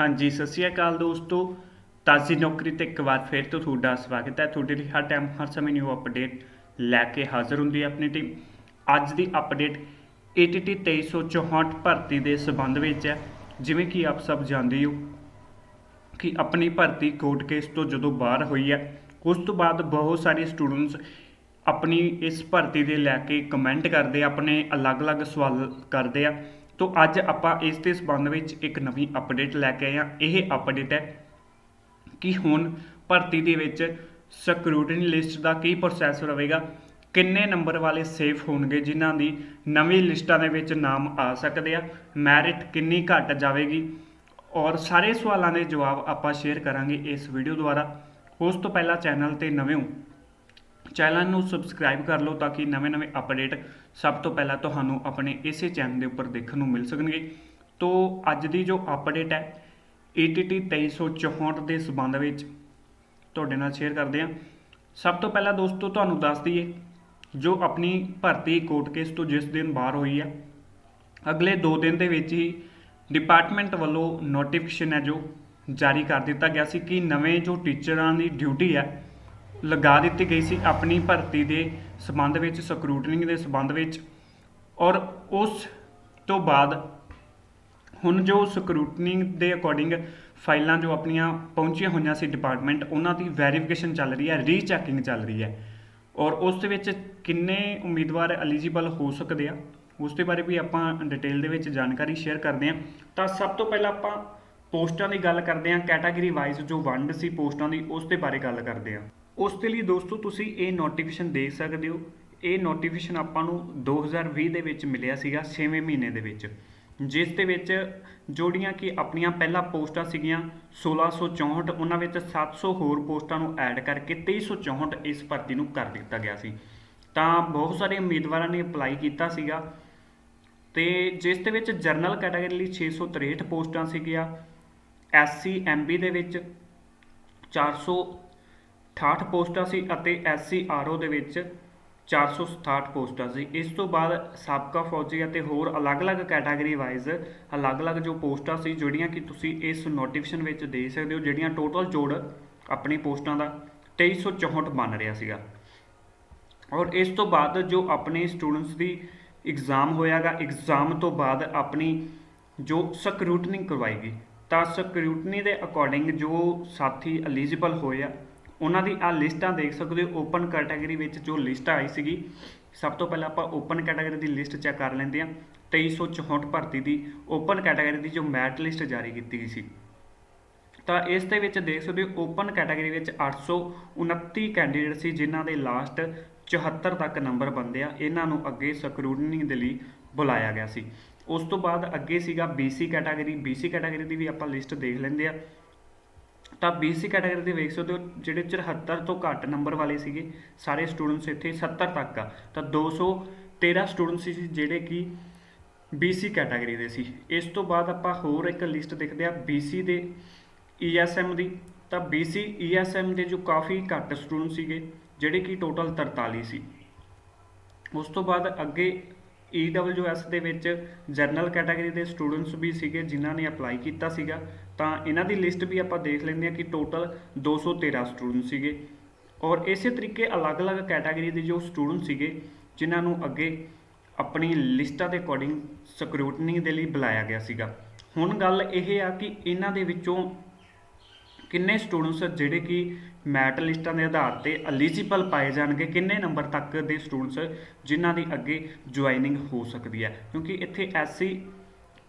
ਹਾਂਜੀ, ਸਤਿ ਸ਼੍ਰੀ ਅਕਾਲ ਦੋਸਤੋ। ਤਾਜ਼ੀ ਨੌਕਰੀ ਤੇ ਇੱਕ ਵਾਰ ਫਿਰ ਤੋਂ ਤੁਹਾਡਾ ਸਵਾਗਤ ਹੈ। ਤੁਹਾਡੇ ਲਈ ਹਰ ਟਾਈਮ ਹਰ ਸਮੇਂ ਨਿਊ ਅਪਡੇਟ ਲੈ ਕੇ ਹਾਜ਼ਰ ਹੁੰਦੀ ਹੈ ਆਪਣੀ ਟੀਮ ਅੱਜ ਦੀ ਅਪਡੇਟ ATT 2364 ਭਰਤੀ ਦੇ ਸਬੰਧ ਵਿੱਚ ਹੈ। ਜਿਵੇਂ ਕਿ ਆਪ ਸਭ ਜਾਣਦੇ ਹੋ ਕਿ ਆਪਣੀ ਭਰਤੀ ਕੋਰਟ ਕੇਸ ਤੋਂ ਜਦੋਂ ਬਾਹਰ ਹੋਈ ਹੈ, ਉਸ ਤੋਂ ਬਾਅਦ ਬਹੁਤ ਸਾਰੇ ਸਟੂਡੈਂਟਸ ਆਪਣੀ ਇਸ ਭਰਤੀ ਦੇ ਲੈ ਕੇ ਕਮੈਂਟ ਕਰਦੇ ਆਪਣੇ ਅਲੱਗ-ਅਲੱਗ ਸਵਾਲ ਕਰਦੇ ਆ। ਤੋਂ ਅੱਜ ਆਪਾਂ ਇਸ ਦੇ ਸੰਬੰਧ ਵਿੱਚ ਇੱਕ ਨਵੀਂ ਅਪਡੇਟ ਲੈ ਕੇ ਆਏ ਹਾਂ। ਇਹ ਅਪਡੇਟ ਹੈ ਕਿ ਹੁਣ ਭਰਤੀ ਦੇ ਵਿੱਚ ਸਕਰੂਟਨੀ ਲਿਸਟ ਦਾ ਕੀ ਪ੍ਰੋਸੈਸ ਰਹੇਗਾ, ਕਿੰਨੇ ਨੰਬਰ ਵਾਲੇ ਸੇਫ ਹੋਣਗੇ, ਜਿਨ੍ਹਾਂ ਦੀ ਨਵੀਂ ਲਿਸਟਾਂ ਦੇ ਵਿੱਚ ਨਾਮ ਆ ਸਕਦੇ ਆ ਮੈਰਿਟ ਕਿੰਨੀ ਘਟ ਜਾਵੇਗੀ, ਔਰ ਸਾਰੇ ਸਵਾਲਾਂ ਦੇ ਜਵਾਬ ਆਪਾਂ ਸ਼ੇਅਰ ਕਰਾਂਗੇ ਇਸ ਵੀਡੀਓ ਦੁਆਰਾ। ਉਸ ਤੋਂ ਪਹਿਲਾਂ ਚੈਨਲ ਤੇ ਨਵੇਂ ਹੋ ਚੈਨਲ ਨੂੰ ਸਬਸਕ੍ਰਾਈਬ ਕਰ ਲਓ ਤਾਂ ਕਿ ਨਵੇਂ-ਨਵੇਂ ਅਪਡੇਟ ਸਭ ਤੋਂ ਪਹਿਲਾਂ ਤੁਹਾਨੂੰ ਆਪਣੇ ਇਸੇ ਚੈਨਲ ਦੇ ਉੱਪਰ ਦੇਖਣ ਨੂੰ ਮਿਲ ਸਕਣਗੇ। ਤੋਂ, ਅੱਜ ਦੀ ਜੋ ਅਪਡੇਟ ਹੈ ATT 2364 ਦੇ ਸਬੰਧ ਵਿੱਚ ਤੁਹਾਡੇ ਨਾਲ ਸ਼ੇਅਰ ਕਰਦੇ ਹਾਂ। ਸਭ ਤੋਂ ਪਹਿਲਾਂ ਦੋਸਤੋ, ਤੁਹਾਨੂੰ ਦੱਸ ਦਈਏ, ਜੋ ਆਪਣੀ ਭਰਤੀ ਕੋਰਟ ਕੇਸ ਤੋਂ ਜਿਸ ਦਿਨ ਬਾਹਰ ਹੋਈ ਹੈ, ਅਗਲੇ 2 ਦਿਨ ਦੇ ਵਿੱਚ ਹੀ ਡਿਪਾਰਟਮੈਂਟ ਵੱਲੋਂ ਨੋਟੀਫਿਕੇਸ਼ਨ ਹੈ ਜੋ ਜਾਰੀ ਕਰ ਦਿੱਤਾ ਗਿਆ ਸੀ ਕਿ ਨਵੇਂ ਜੋ ਟੀਚਰਾਂ ਦੀ ਡਿਊਟੀ ਹੈ ਲਗਾ ਦਿੱਤੀ ਗਈ ਸੀ ਆਪਣੀ ਭਰਤੀ ਦੇ ਸਬੰਧ ਵਿੱਚ ਸਕਰੂਟਨਿੰਗ ਦੇ ਸਬੰਧ ਵਿੱਚ ਔਰ ਉਸ ਤੋਂ ਬਾਅਦ ਹੁਣ ਜੋ ਸਕਰੂਟਨਿੰਗ ਦੇ ਅਕੋਰਡਿੰਗ ਫਾਈਲਾਂ ਜੋ ਆਪਣੀਆਂ ਪਹੁੰਚੀਆਂ ਹੋਈਆਂ ਸੀ ਡਿਪਾਰਟਮੈਂਟ ਉਹਨਾਂ ਦੀ ਵੈਰੀਫਿਕੇਸ਼ਨ ਚੱਲ ਰਹੀ ਹੈ ਰੀਚੈਕਿੰਗ ਚੱਲ ਰਹੀ ਹੈ ਔਰ ਉਸ ਦੇ ਵਿੱਚ ਕਿੰਨੇ ਉਮੀਦਵਾਰ ਐਲੀਜੀਬਲ ਹੋ ਸਕਦੇ ਆ, ਉਸ ਦੇ ਬਾਰੇ ਵੀ ਆਪਾਂ ਡਿਟੇਲ ਦੇ ਵਿੱਚ ਜਾਣਕਾਰੀ ਸ਼ੇਅਰ ਕਰਦੇ ਹਾਂ। ਤਾਂ ਸਭ ਤੋਂ ਪਹਿਲਾਂ ਆਪਾਂ ਪੋਸਟਾਂ ਦੀ ਗੱਲ ਕਰਦੇ ਹਾਂ ਕੈਟਾਗਰੀ ਵਾਈਜ਼ ਜੋ ਵੰਡ ਸੀ ਪੋਸਟਾਂ ਦੀ, ਉਸ ਦੇ ਬਾਰੇ ਗੱਲ ਕਰਦੇ ਹਾਂ। ਉਸ ਦੇ ਲਈ ਦੋਸਤੋ, ਤੁਸੀਂ ਇਹ ਨੋਟੀਫਿਕੇਸ਼ਨ ਦੇਖ ਸਕਦੇ ਹੋ। ਇਹ ਨੋਟੀਫਿਕੇਸ਼ਨ ਆਪਾਂ ਨੂੰ 2020 ਦੇ ਵਿੱਚ ਮਿਲਿਆ ਸੀਗਾ 6ਵੇਂ ਮਹੀਨੇ ਦੇ ਵਿੱਚ। ਜਿਸ ਦੇ ਵਿੱਚ ਜੋੜੀਆਂ ਕਿ ਆਪਣੀਆਂ ਪਹਿਲਾਂ ਪੋਸਟਾਂ ਸੀਗੀਆਂ 1664 ਉਹਨਾਂ ਵਿੱਚ 700 ਹੋਰ ਪੋਸਟਾਂ ਨੂੰ ਐਡ ਕਰਕੇ 2364 ਇਸ ਭਰਤੀ ਨੂੰ ਕਰ ਦਿੱਤਾ ਗਿਆ ਸੀ। ਤਾਂ ਬਹੁਤ ਸਾਰੇ ਉਮੀਦਵਾਰਾਂ ਨੇ ਅਪਲਾਈ ਕੀਤਾ ਸੀਗਾ। ਤੇ ਜਿਸ ਦੇ ਵਿੱਚ ਜਰਨਲ ਕੈਟਾਗਰੀ ਲਈ 663 ਪੋਸਟਾਂ ਸੀਗੀਆਂ ਐਸਸੀ ਐਮਬੀ ਦੇ ਵਿੱਚ ਅਠਾਹਠ ਪੋਸਟਾਂ ਸੀ ਅਤੇ ਐਸਸੀ ਆਰਓ ਦੇ ਵਿੱਚ 467 ਪੋਸਟਾਂ ਸੀ। ਇਸ ਤੋਂ ਬਾਅਦ ਸਾਬਕਾ ਫੌਜੀ ਅਤੇ ਹੋਰ ਅਲੱਗ-ਅਲੱਗ ਕੈਟਾਗਰੀ ਵਾਈਜ਼ ਅਲੱਗ-ਅਲੱਗ ਜੋ ਪੋਸਟਾਂ ਸੀ, ਜਿਹੜੀਆਂ ਕਿ ਤੁਸੀਂ ਇਸ ਨੋਟੀਫਿਕੇਸ਼ਨ ਵਿੱਚ ਦੇ ਸਕਦੇ ਹੋ, ਜਿਹੜੀਆਂ ਟੋਟਲ ਜੋੜ ਆਪਣੀ ਪੋਸਟਾਂ ਦਾ 2364 ਬਣ ਰਿਹਾ ਸੀਗਾ। ਔਰ ਇਸ ਤੋਂ ਬਾਅਦ ਜੋ ਆਪਣੇ ਸਟੂਡੈਂਟਸ ਦੀ ਐਗਜ਼ਾਮ ਹੋਇਆਗਾ, ਐਗਜ਼ਾਮ ਤੋਂ ਬਾਅਦ ਆਪਣੀ ਜੋ ਸਕਰੂਟਨਿੰਗ ਗਈ ਤਾਂ ਸਕਰੂਟਨੀ ਦੇ ਅਕੋਰਡਿੰਗ ਜੋ ਸਾਥੀ ਐਲੀਜੀਬਲ ਹੋਏ ਆ ਉਹਨਾਂ ਦੀ ਆ ਲਿਸਟਾਂ ਦੇਖ ਸਕਦੇ ਹੋ ਓਪਨ ਕੈਟਾਗਰੀ ਵਿੱਚ ਜੋ ਲਿਸਟ ਆਈ ਸੀਗੀ, ਸਭ ਤੋਂ ਪਹਿਲਾਂ ਆਪਾਂ ਓਪਨ ਕੈਟਾਗਰੀ ਦੀ ਲਿਸਟ ਚੈੱਕ ਕਰ ਲੈਂਦੇ ਹਾਂ। 2364 ਭਰਤੀ ਦੀ ਓਪਨ ਕੈਟਾਗਰੀ ਦੀ ਜੋ ਮੈਟ ਲਿਸਟ ਜਾਰੀ ਕੀਤੀ ਗਈ ਸੀ। ਤਾਂ ਇਸ ਦੇ ਵਿੱਚ ਦੇਖ ਸਕਦੇ ਹੋ ਓਪਨ ਕੈਟਾਗਰੀ ਵਿੱਚ 829 ਕੈਂਡੀਡੇਟ ਸੀ, ਜਿਨ੍ਹਾਂ ਦੇ ਲਾਸਟ 74 ਤੱਕ ਨੰਬਰ ਬੰਦੇ ਆ। ਇਹਨਾਂ ਨੂੰ ਅੱਗੇ ਸਕਰੂਟਨੀ ਦੇ ਲਈ ਬੁਲਾਇਆ ਗਿਆ ਸੀ। ਉਸ ਤੋਂ ਬਾਅਦ ਅੱਗੇ ਸੀਗਾ BC ਕੈਟਾਗਰੀ BC ਕੈਟਾਗਰੀ ਦੀ ਵੀ ਆਪਾਂ ਲਿਸਟ ਦੇਖ ਲੈਂਦੇ ਆ ਤਾਂ BC ਕੈਟਾਗਰੀ ਦੇ ਵੇਖ ਸਕਦੇ ਹੋ ਜਿਹੜੇ 74 ਤੋਂ ਘੱਟ ਨੰਬਰ ਵਾਲੇ ਸੀਗੇ, ਸਾਰੇ ਸਟੂਡੈਂਟਸ ਇੱਥੇ 70 ਤੱਕ ਆ। ਤਾਂ 213 ਸਟੂਡੈਂਟਸ ਸੀ ਜਿਹੜੇ ਕਿ BC ਕੈਟਾਗਰੀ ਦੇ ਸੀ। ਇਸ ਤੋਂ ਬਾਅਦ ਆਪਾਂ ਹੋਰ ਇੱਕ ਲਿਸਟ ਦੇਖਦੇ ਆ BC ਦੇ ESM ਦੀ। ਤਾਂ BC ESM ਦੇ ਜੋ ਕਾਫੀ ਘੱਟ ਸਟੂਡੈਂਟ ਸੀਗੇ, ਜਿਹੜੇ ਕਿ ਟੋਟਲ 43 ਸੀ। ਉਸ ਤੋਂ ਬਾਅਦ ਅੱਗੇ EWS ਦੇ ਵਿੱਚ ਜਨਰਲ ਕੈਟਾਗਰੀ ਦੇ ਸਟੂਡੈਂਟਸ ਵੀ ਸੀਗੇ, ਜਿਨ੍ਹਾਂ ਨੇ ਅਪਲਾਈ ਕੀਤਾ ਸੀਗਾ। ਤਾਂ ਇਹਨਾਂ ਦੀ ਲਿਸਟ ਵੀ ਆਪਾਂ ਦੇਖ ਲੈਂਦੇ ਹਾਂ ਕਿ ਟੋਟਲ 213 ਸਟੂਡੈਂਟ ਸੀਗੇ। ਔਰ ਇਸੇ ਤਰੀਕੇ ਅਲੱਗ-ਅਲੱਗ ਕੈਟਾਗਰੀ ਦੇ ਜੋ ਸਟੂਡੈਂਟ ਸੀਗੇ, ਜਿਨ੍ਹਾਂ ਨੂੰ ਅੱਗੇ ਆਪਣੀ ਲਿਸਟਾਂ ਦੇ ਅਕੋਰਡਿੰਗ ਸਕਰੂਟਨੀ ਦੇ ਲਈ ਬੁਲਾਇਆ ਗਿਆ ਸੀਗਾ। ਹੁਣ ਗੱਲ ਇਹ ਆ ਕਿ ਇਹਨਾਂ ਦੇ ਵਿੱਚੋਂ ਕਿੰਨੇ ਸਟੂਡੈਂਟਸ ਜਿਹੜੇ ਕਿ ਮੈਟ ਲਿਸਟਾਂ ਦੇ ਆਧਾਰ ਤੇ ਐਲੀਜੀਬਲ ਪਾਏ ਜਾਣਗੇ, ਕਿੰਨੇ ਨੰਬਰ ਤੱਕ ਦੇ ਸਟੂਡੈਂਟਸ ਜਿਨ੍ਹਾਂ ਦੀ ਅੱਗੇ ਜੁਆਇਨਿੰਗ ਹੋ ਸਕਦੀ ਹੈ। ਕਿਉਂਕਿ ਇੱਥੇ ਐਸਸੀ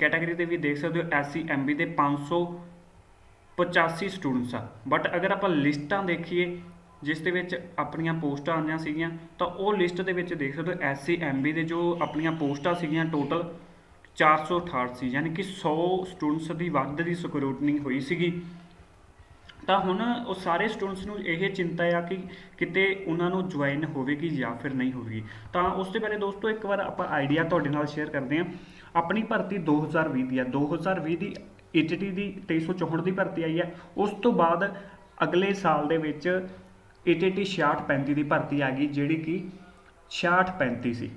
ਕੈਟਾਗਰੀ ਦੇ ਵੀ ਦੇਖ ਸਕਦੇ ਹੋ ਐਸਸੀ ਐਮਬੀ ਦੇ 585 ਸਟੂਡੈਂਟਸ ਆ। ਬਟ ਅਗਰ ਆਪਾਂ ਲਿਸਟਾਂ ਦੇਖੀਏ, ਜਿਸ ਦੇ ਵਿੱਚ ਆਪਣੀਆਂ ਪੋਸਟਾਂ ਆਈਆਂ ਸੀਗੀਆਂ, ਤਾਂ ਉਹ ਲਿਸਟ ਦੇ ਵਿੱਚ ਦੇਖ ਸਕਦੇ ਹੋ ਐਸਸੀ ਐਮਬੀ ਦੇ ਜੋ ਆਪਣੀਆਂ ਪੋਸਟਾਂ ਸੀਗੀਆਂ ਟੋਟਲ 468 ਸੀ ਯਾਨੀ ਕਿ 100 ਸਟੂਡੈਂਟਸ ਦੀ ਵੱਧ ਦੀ ਸਕਰੂਟਨਿੰਗ ਹੋਈ ਸੀਗੀ। ਤਾਂ ਹੁਣ ਉਹ ਸਾਰੇ ਸਟੂਡੈਂਟਸ ਨੂੰ ਇਹ ਚਿੰਤਾ ਆ ਕਿ ਕਿਤੇ ਉਹਨਾਂ ਨੂੰ ਜੁਆਇਨ ਹੋਵੇਗੀ ਜਾਂ ਫਿਰ ਨਹੀਂ ਹੋਵੇਗੀ। ਤਾਂ ਉਸ ਦੇ ਬਾਰੇ ਦੋਸਤੋ, ਇੱਕ ਵਾਰ ਆਪਾਂ ਆਈਡੀਆ ਤੁਹਾਡੇ ਨਾਲ ਸ਼ੇਅਰ ਕਰਦੇ ਹਾਂ। ਆਪਣੀ ਭਰਤੀ 2020 ਦੀ ਹੈ। 2020 ਦੀ ATT ਦੀ 2364 ਦੀ ਭਰਤੀ ਆਈ ਹੈ। ਉਸ ਤੋਂ ਬਾਅਦ ਅਗਲੇ ਸਾਲ ਦੇ ਵਿੱਚ ATT 6635 ਦੀ ਭਰਤੀ ਆ ਗਈ, ਜਿਹੜੀ ਕਿ 6635 ਸੀ।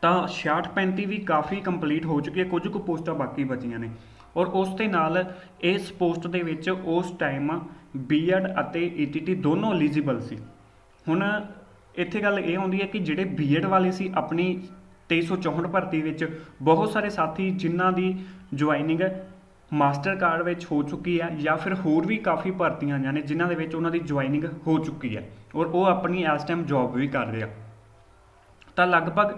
ਤਾਂ 6635 ਵੀ ਕਾਫੀ ਕੰਪਲੀਟ ਹੋ ਚੁੱਕੀ ਹੈ, ਕੁਝ ਕੁ ਪੋਸਟਾਂ ਬਾਕੀ ਬਚੀਆਂ ਨੇ। ਔਰ ਉਸ ਦੇ ਨਾਲ ਇਸ ਪੋਸਟ ਦੇ ਵਿੱਚ ਉਸ ਟਾਈਮ ਬੀਐਡ ਅਤੇ ਈਟੀਟੀ ਦੋਨੋਂ ਐਲੀਜੀਬਲ ਸੀ। ਹੁਣ ਇੱਥੇ ਗੱਲ ਇਹ ਆਉਂਦੀ ਹੈ ਕਿ ਜਿਹੜੇ ਬੀਐਡ ਵਾਲੇ ਸੀ, ਆਪਣੀ 2364 ਭਰਤੀ ਵਿੱਚ ਬਹੁਤ ਸਾਰੇ ਸਾਥੀ ਜਿਨ੍ਹਾਂ ਦੀ ਜੁਆਇਨਿੰਗ ਮਾਸਟਰ ਕਾਰਡ ਵਿੱਚ ਹੋ ਚੁੱਕੀ ਹੈ ਜਾਂ ਫਿਰ ਹੋਰ ਵੀ ਕਾਫੀ ਭਰਤੀਆਂ ਆਈਆਂ ਨੇ ਜਿਨ੍ਹਾਂ ਦੇ ਵਿੱਚ ਉਹਨਾਂ ਦੀ ਜੁਆਇਨਿੰਗ ਹੋ ਚੁੱਕੀ ਹੈ ਔਰ ਉਹ ਆਪਣੀ ਇਸ ਟਾਈਮ ਜੌਬ ਵੀ ਕਰ ਰਹੇ ਆ। ਤਾਂ ਲਗਭਗ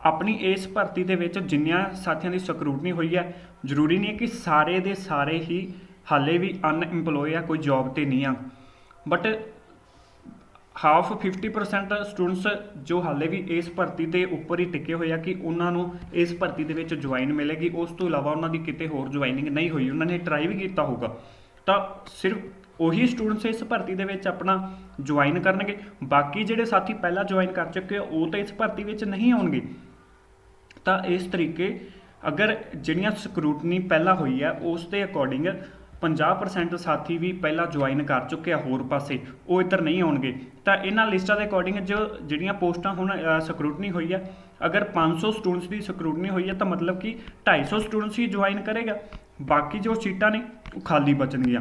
ਆਪਣੀ ਇਸ ਭਰਤੀ ਦੇ ਵਿੱਚ ਜਿੰਨੀਆਂ ਸਾਥੀਆਂ ਦੀ ਸਕਰੂਟਨੀ ਹੋਈ ਹੈ, ਜ਼ਰੂਰੀ ਨਹੀਂ ਹੈ ਕਿ ਸਾਰੇ ਦੇ ਸਾਰੇ ਹੀ ਹਾਲੇ ਵੀ ਅਨਇੰਪਲੋਏ ਆ, ਕੋਈ ਜੌਬ ਤੇ ਨਹੀਂ ਆ। ਬਟ ਹਾਫ 50% ਸਟੂਡੈਂਟਸ ਜੋ ਹਾਲੇ ਵੀ ਇਸ ਭਰਤੀ ਦੇ ਉੱਪਰ ਹੀ ਟਿਕੇ ਹੋਏ ਆ ਕਿ ਉਹਨਾਂ ਨੂੰ ਇਸ ਭਰਤੀ ਦੇ ਵਿੱਚ ਜੁਆਇਨ ਮਿਲੇਗੀ। ਉਸ ਤੋਂ ਇਲਾਵਾ ਉਹਨਾਂ ਦੀ ਕਿਤੇ ਹੋਰ ਜੁਆਇਨਿੰਗ ਨਹੀਂ ਹੋਈ। ਉਹਨਾਂ ਨੇ ਟਰਾਈ ਵੀ ਕੀਤਾ ਹੋਊਗਾ। ਤਾਂ ਸਿਰਫ ਉਹੀ ਸਟੂਡੈਂਟਸ ਇਸ ਭਰਤੀ ਦੇ ਵਿੱਚ ਆਪਣਾ ਜੁਆਇਨ ਕਰਨਗੇ। ਬਾਕੀ ਜਿਹੜੇ ਸਾਥੀ ਪਹਿਲਾਂ ਜੁਆਇਨ ਕਰ ਚੁੱਕੇ ਆ, ਉਹ ਤਾਂ ਇਸ ਭਰਤੀ ਵਿੱਚ ਨਹੀਂ ਆਉਣਗੇ। ਤਾਂ ਇਸ ਤਰੀਕੇ ਅਗਰ ਜਿਹੜੀਆਂ ਸਕਰੂਟਨੀ ਪਹਿਲਾਂ ਹੋਈ ਹੈ ਉਸ ਦੇ ਅਕੋਰਡਿੰਗ 50% ਸਾਥੀ ਵੀ ਪਹਿਲਾਂ ਜੁਆਇਨ ਕਰ ਚੁੱਕੇ ਆ ਹੋਰ ਪਾਸੇ, ਉਹ ਇੱਧਰ ਨਹੀਂ ਆਉਣਗੇ। ਤਾਂ ਇਹਨਾਂ ਲਿਸਟਾਂ ਦੇ ਅਕੋਰਡਿੰਗ ਜੋ ਜਿਹੜੀਆਂ ਪੋਸਟਾਂ ਹੁਣ ਸਕਰੂਟਨੀ ਹੋਈ ਹੈ ਅਗਰ 500 ਸਟੂਡੈਂਟਸ ਦੀ ਸਕਰੂਟਨੀ ਹੋਈ ਹੈ ਤਾਂ ਮਤਲਬ ਕਿ 250 ਸਟੂਡੈਂਟਸ ਹੀ ਜੁਆਇਨ ਕਰੇਗਾ। ਬਾਕੀ ਜੋ ਸੀਟਾਂ ਨੇ, ਉਹ ਖਾਲੀ ਬਚਣਗੀਆਂ।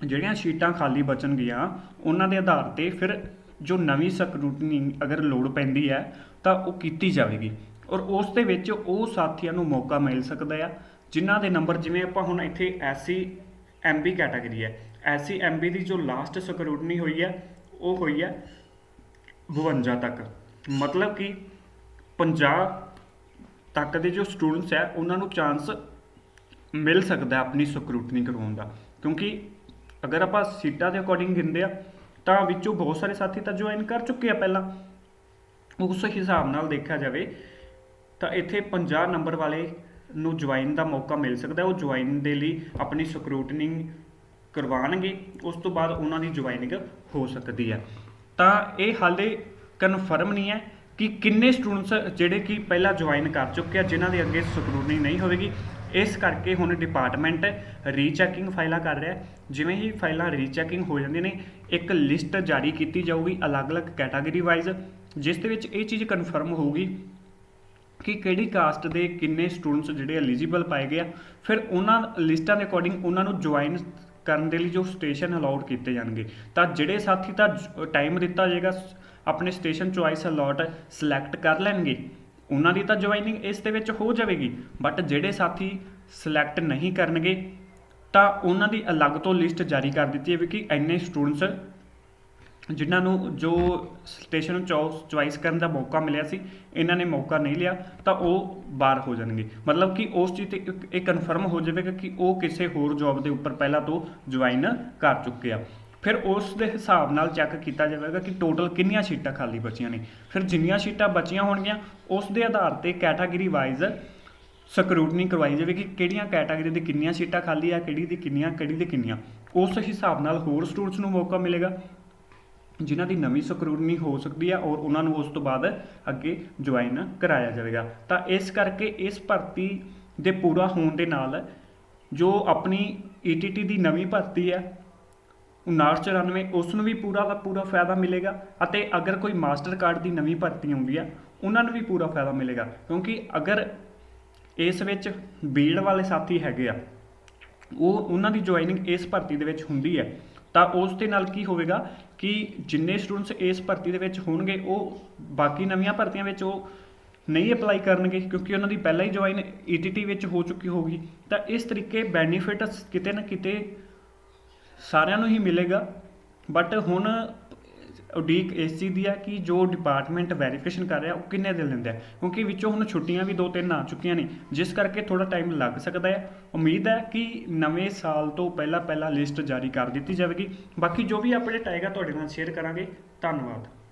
ਜਿਹੜੀਆਂ ਸੀਟਾਂ ਖਾਲੀ ਬਚਣਗੀਆਂ, ਉਹਨਾਂ ਦੇ ਆਧਾਰ ਤੇ ਫਿਰ ਜੋ ਨਵੀਂ ਸਕਰੂਟਨੀ ਅਗਰ ਲੋੜ ਪੈਂਦੀ ਹੈ ਤਾਂ ਉਹ ਕੀਤੀ ਜਾਵੇਗੀ। ਔਰ ਉਸ ਦੇ ਵਿੱਚ ਉਹ ਸਾਥੀਆਂ ਨੂੰ ਮੌਕਾ ਮਿਲ ਸਕਦਾ ਆ। ਜਿਨ੍ਹਾਂ ਦੇ ਨੰਬਰ ਜਿਵੇਂ ਆਪਾਂ ਹੁਣ ਇੱਥੇ ਐਸਸੀ, ਐਮਬੀ ਕੈਟਾਗਰੀ ਹੈ। ਐਸਸੀ, ਐਮਬੀ ਦੀ ਜੋ ਲਾਸਟ ਸਕਰੂਟਨੀ ਹੋਈ ਹੈ, ਉਹ ਹੋਈ ਹੈ 52 ਤੱਕ। ਮਤਲਬ ਕਿ 50 ਤੱਕ ਦੇ ਜੋ ਸਟੂਡੈਂਟਸ ਹੈ, ਉਹਨਾਂ ਨੂੰ ਚਾਂਸ ਮਿਲ ਸਕਦਾ ਆਪਣੀ ਸਕਰੂਟਨੀ ਕਰਵਾਉਣ ਦਾ। ਕਿਉਂਕਿ ਅਗਰ ਆਪਾਂ ਸੀਟਾਂ ਦੇ ਅਕੋਰਡਿੰਗ ਗਿਣਦੇ ਆ ਤਾਂ ਵਿੱਚੋਂ ਬਹੁਤ ਸਾਰੇ ਸਾਥੀ ਤਾਂ ਜੁਆਇਨ ਕਰ ਚੁੱਕੇ ਆ ਪਹਿਲਾਂ। ਉਸ ਹਿਸਾਬ ਨਾਲ ਦੇਖਿਆ ਜਾਵੇ, ਤਾਂ ਇੱਥੇ 50 ਨੰਬਰ ਵਾਲੇ ਨੂੰ ਜੁਆਇਨ ਦਾ ਮੌਕਾ ਮਿਲ ਸਕਦਾ ਉਹ ਜੁਆਇਨ ਦੇ ਲਈ ਆਪਣੀ ਸਕਰੂਟਨਿੰਗ ਕਰਵਾਉਣਗੇ, ਉਸ ਤੋਂ ਬਾਅਦ ਉਹਨਾਂ ਦੀ ਜੁਆਇਨਿੰਗ ਹੋ ਸਕਦੀ ਹੈ। ਤਾਂ ਇਹ ਹਾਲੇ ਕਨਫਰਮ ਨਹੀਂ ਹੈ ਕਿ ਕਿੰਨੇ ਸਟੂਡੈਂਟਸ ਜਿਹੜੇ ਕਿ ਪਹਿਲਾਂ ਜੁਆਇਨ ਕਰ ਚੁੱਕੇ ਆ, ਜਿਨ੍ਹਾਂ ਦੇ ਅੱਗੇ ਸਕਰੂਟਨੀ ਨਹੀਂ ਹੋਵੇਗੀ। ਇਸ ਕਰਕੇ ਹੁਣ ਡਿਪਾਰਟਮੈਂਟ ਰੀਚੈਕਿੰਗ ਫਾਈਲਾਂ ਕਰ ਰਿਹਾ ਜਿਵੇਂ ਹੀ ਫਾਈਲਾਂ ਰੀਚੈਕਿੰਗ ਹੋ ਜਾਂਦੀਆਂ ਨੇ, ਇੱਕ ਲਿਸਟ ਜਾਰੀ ਕੀਤੀ ਜਾਊਗੀ ਅਲੱਗ-ਅਲੱਗ ਕੈਟਾਗਰੀ ਵਾਈਜ਼ ਜਿਸ ਦੇ ਵਿੱਚ ਇਹ ਚੀਜ਼ ਕਨਫਰਮ ਹੋਊਗੀ ਕਿ ਕਿਹੜੀ ਕਾਸਟ ਦੇ ਕਿੰਨੇ ਸਟੂਡੈਂਟਸ ਜਿਹੜੇ ਐਲੀਜੀਬਲ ਪਾਏ ਗਏ ਆ। ਫਿਰ ਉਹਨਾਂ ਲਿਸਟਾਂ ਦੇ ਅਕੋਰਡਿੰਗ ਉਹਨਾਂ ਨੂੰ ਜੁਆਇਨ ਕਰਨ ਦੇ ਲਈ ਜੋ ਸਟੇਸ਼ਨ ਅਲਾਉਡ ਕੀਤੇ ਜਾਣਗੇ। ਤਾਂ ਜਿਹੜੇ ਸਾਥੀ ਤਾਂ ਟਾਈਮ ਦਿੱਤਾ ਜਾਏਗਾ ਆਪਣੇ ਸਟੇਸ਼ਨ ਚੁਆਇਸ ਅਲਾਟ ਸਿਲੈਕਟ ਕਰ ਲੈਣਗੇ, ਉਹਨਾਂ ਦੀ ਤਾਂ ਜੁਆਇਨਿੰਗ ਇਸ ਦੇ ਵਿੱਚ ਹੋ ਜਾਵੇਗੀ। ਬਟ ਜਿਹੜੇ ਸਾਥੀ ਸਿਲੈਕਟ ਨਹੀਂ ਕਰਨਗੇ, ਤਾਂ ਉਹਨਾਂ ਦੀ ਅਲੱਗ ਤੋਂ ਲਿਸਟ ਜਾਰੀ ਕਰ ਦਿੱਤੀ ਹੈ ਵੀ ਕਿ ਇੰਨੇ ਸਟੂਡੈਂਟਸ ਜਿਨ੍ਹਾਂ ਨੂੰ ਜੋ ਸਟੇਸ਼ਨ ਨੂੰ ਚੁਆਇਸ ਕਰਨ ਦਾ ਮੌਕਾ ਮਿਲਿਆ ਸੀ, ਇਹਨਾਂ ਨੇ ਮੌਕਾ ਨਹੀਂ ਲਿਆ, ਤਾਂ ਉਹ ਬਾਹਰ ਹੋ ਜਾਣਗੇ। ਮਤਲਬ ਕਿ ਉਸ ਚੀਜ਼ ਤੇ ਇਹ ਕਨਫਰਮ ਹੋ ਜਾਵੇਗਾ ਕਿ ਉਹ ਕਿਸੇ ਹੋਰ ਜੌਬ ਦੇ ਉੱਪਰ ਪਹਿਲਾਂ ਤੋਂ ਜੁਆਇਨ ਕਰ ਚੁੱਕੇ ਆ। ਫਿਰ ਉਸ ਦੇ ਹਿਸਾਬ ਨਾਲ ਚੈੱਕ ਕੀਤਾ ਜਾਵੇਗਾ ਕਿ ਟੋਟਲ ਕਿੰਨੀਆਂ ਸੀਟਾਂ ਖਾਲੀ ਬਚੀਆਂ ਨੇ। ਫਿਰ ਜਿੰਨੀਆਂ ਸੀਟਾਂ ਬਚੀਆਂ ਹੋਣਗੀਆਂ, ਉਸ ਦੇ ਆਧਾਰ ਤੇ ਕੈਟਾਗਰੀ ਵਾਈਜ਼ ਸਕਰੂਟਨੀ ਕਰਵਾਈ ਜਾਵੇਗੀ ਕਿ ਕਿਹੜੀਆਂ ਕੈਟਾਗਰੀ ਦੇ ਕਿੰਨੀਆਂ ਸੀਟਾਂ ਖਾਲੀ ਆ, ਕਿਹੜੀ ਦੀ ਕਿੰਨੀਆਂ, ਕਿਹੜੀ ਦੇ ਕਿੰਨੀਆਂ। ਉਸ ਹਿਸਾਬ ਨਾਲ ਹੋਰ ਸਟੂਡੈਂਟਸ ਨੂੰ ਮੌਕਾ ਮਿਲੇਗਾ। ਜਿਨ੍ਹਾਂ ਦੀ ਨਵੀਂ ਸਕਰੂਟਨੀ ਹੋ ਸਕਦੀ ਹੈ ਔਰ ਉਹਨਾਂ ਨੂੰ ਉਸ ਤੋਂ ਬਾਅਦ ਅੱਗੇ ਜੁਆਇਨ ਕਰਾਇਆ ਜਾਵੇਗਾ। ਤਾਂ ਇਸ ਕਰਕੇ ਇਸ ਭਰਤੀ ਦੇ ਪੂਰਾ ਹੋਣ ਦੇ ਨਾਲ ਜੋ ਆਪਣੀ ਈਟੀਟੀ ਦੀ ਨਵੀਂ ਭਰਤੀ ਹੈ 1994 ਉਸ ਨੂੰ ਵੀ ਪੂਰਾ ਦਾ ਪੂਰਾ ਫਾਇਦਾ ਮਿਲੇਗਾ ਅਤੇ ਅਗਰ ਕੋਈ ਮਾਸਟਰ ਕਾਰਡ ਦੀ ਨਵੀਂ ਭਰਤੀ ਆਉਂਦੀ ਹੈ, ਉਹਨਾਂ ਨੂੰ ਵੀ ਪੂਰਾ ਫਾਇਦਾ ਮਿਲੇਗਾ। ਕਿਉਂਕਿ ਅਗਰ ਇਸ ਵਿੱਚ ਬੀੜ ਵਾਲੇ ਸਾਥੀ ਹੈਗੇ ਆ, ਉਹ, ਉਹਨਾਂ ਦੀ ਜੁਆਇਨਿੰਗ ਇਸ ਭਰਤੀ ਦੇ ਵਿੱਚ ਹੁੰਦੀ ਹੈ। ਤਾਂ ਉਸ ਦੇ ਨਾਲ ਕੀ ਹੋਵੇਗਾ ਕਿ ਜਿੰਨੇ ਸਟੂਡੈਂਟਸ ਇਸ ਭਰਤੀ ਦੇ ਵਿੱਚ ਹੋਣਗੇ, ਉਹ ਬਾਕੀ ਨਵੀਆਂ ਭਰਤੀਆਂ ਵਿੱਚ ਉਹ ਨਹੀਂ ਅਪਲਾਈ ਕਰਨਗੇ, ਕਿਉਂਕਿ ਉਹਨਾਂ ਦੀ ਪਹਿਲਾਂ ਹੀ ਜੁਆਇਨ ਈਟੀਟੀ ਵਿੱਚ ਹੋ ਚੁੱਕੀ ਹੋਗੀ ਤਾਂ ਇਸ ਤਰੀਕੇ ਬੈਨੀਫਿਟ ਕਿਤੇ ਨਾ ਕਿਤੇ ਸਾਰਿਆਂ ਨੂੰ ਹੀ ਮਿਲੇਗਾ। ਬਟ ਹੁਣ ਉਡੀਕ ਇਸ ਚੀਜ਼ ਦੀ ਹੈ ਕਿ ਜੋ ਡਿਪਾਰਟਮੈਂਟ ਵੈਰੀਫਿਕੇਸ਼ਨ ਕਰ ਰਿਹਾ ਉਹ ਕਿੰਨੇ ਦਿਨ ਲੈਂਦਾ ਹੈ? ਕਿਉਂਕਿ ਵਿੱਚੋਂ ਹੁਣ ਛੁੱਟੀਆਂ ਵੀ ਦੋ ਤਿੰਨ ਆ ਚੁੱਕੀਆਂ ਨੇ, ਜਿਸ ਕਰਕੇ ਥੋੜਾ ਟਾਈਮ ਲੱਗ ਸਕਦਾ ਹੈ। ਉਮੀਦ ਹੈ ਕਿ ਨਵੇਂ ਸਾਲ ਤੋਂ ਪਹਿਲਾਂ ਪਹਿਲਾਂ ਲਿਸਟ ਜਾਰੀ ਕਰ ਦਿੱਤੀ ਜਾਵੇਗੀ। ਬਾਕੀ ਜੋ ਵੀ ਅਪਡੇਟ ਆਏਗਾ ਤੁਹਾਡੇ ਨਾਲ ਸ਼ੇਅਰ ਕਰਾਂਗੇ, ਧੰਨਵਾਦ।